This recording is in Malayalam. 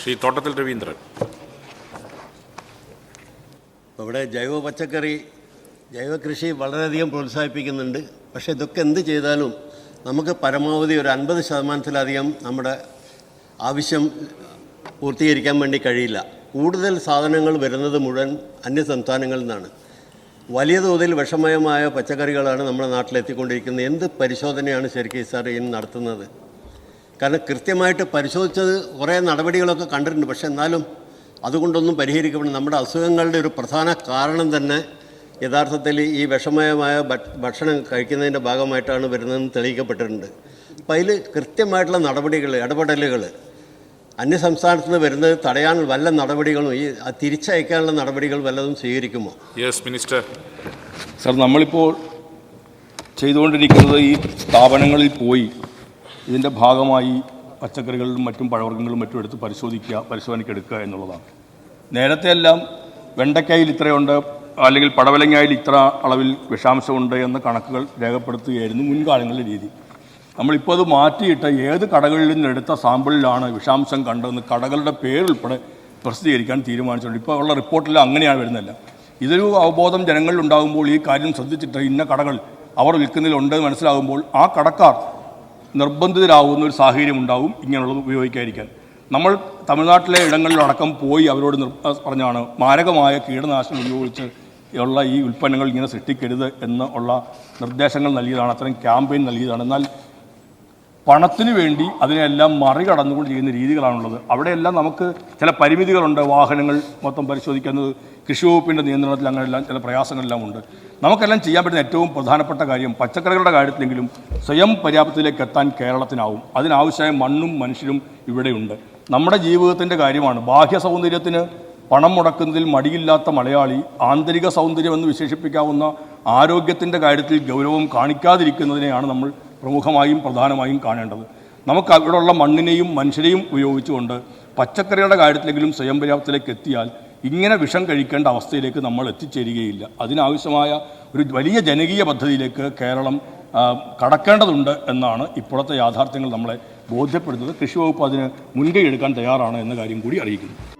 ശ്രീ തോട്ടത്തിൽ രവീന്ദ്രൻ. ഇവിടെ ജൈവ പച്ചക്കറി ജൈവ കൃഷി വളരെയധികം പ്രോത്സാഹിപ്പിക്കുന്നുണ്ട്. പക്ഷേ ഇതൊക്കെ എന്ത് ചെയ്താലും നമുക്ക് പരമാവധി ഒരു അൻപത് ശതമാനത്തിലധികം നമ്മുടെ ആവശ്യം പൂർത്തീകരിക്കാൻ വേണ്ടി കഴിയില്ല. കൂടുതൽ സാധനങ്ങൾ വരുന്നത് മുഴുവൻ അന്യ സംസ്ഥാനങ്ങളിൽ നിന്നാണ്. വലിയ തോതിൽ വിഷമയമായ പച്ചക്കറികളാണ് നമ്മുടെ നാട്ടിലെത്തിക്കൊണ്ടിരിക്കുന്നത്. എന്ത് പരിശോധനയാണ് ശരിക്കും സാർ ഇനി നടത്തുന്നത്? കാരണം കൃത്യമായിട്ട് പരിശോധിച്ചത് കുറേ നടപടികളൊക്കെ കണ്ടിട്ടുണ്ട്. പക്ഷേ എന്നാലും അതുകൊണ്ടൊന്നും പരിഹരിക്കപ്പെടും നമ്മുടെ അസുഖങ്ങളുടെ ഒരു പ്രധാന കാരണം തന്നെ യഥാർത്ഥത്തിൽ ഈ വിഷമയമായ ഭക്ഷണം കഴിക്കുന്നതിന്റെ ഭാഗമായിട്ടാണ് വരുന്നതെന്ന് തെളിയിക്കപ്പെട്ടിട്ടുണ്ട്. അപ്പോൾ അതിൽ കൃത്യമായിട്ടുള്ള നടപടികൾ ഇടപെടലുകൾ അന്യ സംസ്ഥാനത്ത് നിന്ന് വരുന്നത് തടയാൻ വല്ല നടപടികളും ഈ തിരിച്ചയക്കാനുള്ള നടപടികൾ വല്ലതും സ്വീകരിക്കുമോ? യെസ് മിനിസ്റ്റർ സർ നമ്മളിപ്പോൾ ചെയ്തുകൊണ്ടിരിക്കുന്നത് ഈ സ്ഥാപനങ്ങളിൽ പോയി ഇതിന്റെ ഭാഗമായി പച്ചക്കറികളിലും മറ്റും പഴവർഗങ്ങളും മറ്റും എടുത്ത് പരിശോധിക്കുക പരിശോധനയ്ക്കെടുക്കുക എന്നുള്ളതാണ്. നേരത്തെ എല്ലാം വെണ്ടയ്ക്കായിൽ ഇത്രയുണ്ട് അല്ലെങ്കിൽ പടവലങ്ങായിൽ ഇത്ര അളവിൽ വിഷാംശമുണ്ട് എന്ന കണക്കുകൾ രേഖപ്പെടുത്തുകയായിരുന്നു മുൻകാലങ്ങളിലെ രീതി. നമ്മളിപ്പോൾ അത് മാറ്റിയിട്ട് ഏത് കടകളിൽ നിന്ന് എടുത്ത സാമ്പിളിലാണ് വിഷാംശം കണ്ടതെന്ന് കടകളുടെ പേരുൾപ്പെടെ പ്രസിദ്ധീകരിക്കാൻ തീരുമാനിച്ചിട്ടുണ്ട്. ഇപ്പോൾ ഉള്ള റിപ്പോർട്ടിൽ അങ്ങനെയാണ് വരുന്നില്ല ഇതൊരു അവബോധം ജനങ്ങളിൽ ഉണ്ടാകുമ്പോൾ ഈ കാര്യം ശ്രദ്ധിച്ചിട്ട് ഇന്ന കടകൾ അവർ വിൽക്കുന്നതിലുണ്ടെന്ന് മനസ്സിലാകുമ്പോൾ ആ കടക്കാർ നിർബന്ധിതരാകുന്ന ഒരു സാഹചര്യം ഉണ്ടാവും ഇങ്ങനെയുള്ളത് ഉപയോഗിക്കാതിരിക്കാൻ. നമ്മൾ തമിഴ്നാട്ടിലെ ഇടങ്ങളിലടക്കം പോയി അവരോട് പറഞ്ഞാണ് മാരകമായ കീടനാശിനി ഉപയോഗിച്ച് ഉള്ള ഈ ഉൽപ്പന്നങ്ങൾ ഇങ്ങനെ സൃഷ്ടിക്കരുത് എന്ന് ഉള്ള നിർദ്ദേശങ്ങൾ നൽകിയതാണ്. അത്തരം ക്യാമ്പയിൻ നൽകിയതാണ്. എന്നാൽ പണത്തിന് വേണ്ടി അതിനെല്ലാം മറികടന്നുകൊണ്ട് ചെയ്യുന്ന രീതികളാണുള്ളത്. അവിടെയെല്ലാം നമുക്ക് ചില പരിമിതികളുണ്ട്. വാഹനങ്ങൾ മൊത്തം പരിശോധിക്കുന്നത് കൃഷി വകുപ്പിന്റെ നിയന്ത്രണത്തിൽ അങ്ങനെയെല്ലാം ചില പ്രയാസങ്ങളെല്ലാം ഉണ്ട്. നമുക്കെല്ലാം ചെയ്യാൻ പറ്റുന്ന ഏറ്റവും പ്രധാനപ്പെട്ട കാര്യം പച്ചക്കറികളുടെ കാര്യത്തിലെങ്കിലും സ്വയം പര്യാപ്തത്തിലേക്ക് എത്താൻ കേരളത്തിനാവും. അതിനാവശ്യമായ മണ്ണും മനുഷ്യരും ഇവിടെയുണ്ട്. നമ്മുടെ ജീവിതത്തിന്റെ കാര്യമാണ് ബാഹ്യ സൗന്ദര്യത്തിന് പണം മുടക്കുന്നതിൽ മടിയില്ലാത്ത മലയാളി ആന്തരിക സൗന്ദര്യം എന്ന് വിശേഷിപ്പിക്കാവുന്ന ആരോഗ്യത്തിന്റെ കാര്യത്തിൽ ഗൗരവം കാണിക്കാതിരിക്കുന്നതിനെയാണ് നമ്മൾ പ്രമുഖമായും പ്രധാനമായും കാണേണ്ടത്. നമുക്ക് അവിടെയുള്ള മണ്ണിനെയും മനുഷ്യരെയും ഉപയോഗിച്ചുകൊണ്ട് പച്ചക്കറികളുടെ കാര്യത്തിലെങ്കിലും സ്വയം പര്യാപ്തത്തിലേക്ക് എത്തിയാൽ ഇങ്ങനെ വിഷം കഴിക്കേണ്ട അവസ്ഥയിലേക്ക് നമ്മൾ എത്തിച്ചേരുകയില്ല. അതിനാവശ്യമായ ഒരു വലിയ ജനകീയ പദ്ധതിയിലേക്ക് കേരളം കടക്കേണ്ടതുണ്ട് എന്നാണ് ഇപ്പോഴത്തെ യാഥാർത്ഥ്യങ്ങൾ നമ്മളെ ബോധ്യപ്പെടുന്നത് കൃഷി വകുപ്പ് അതിന് മുൻകൈ എടുക്കാൻ തയ്യാറാണ് എന്ന കാര്യം കൂടി അറിയിക്കുന്നു.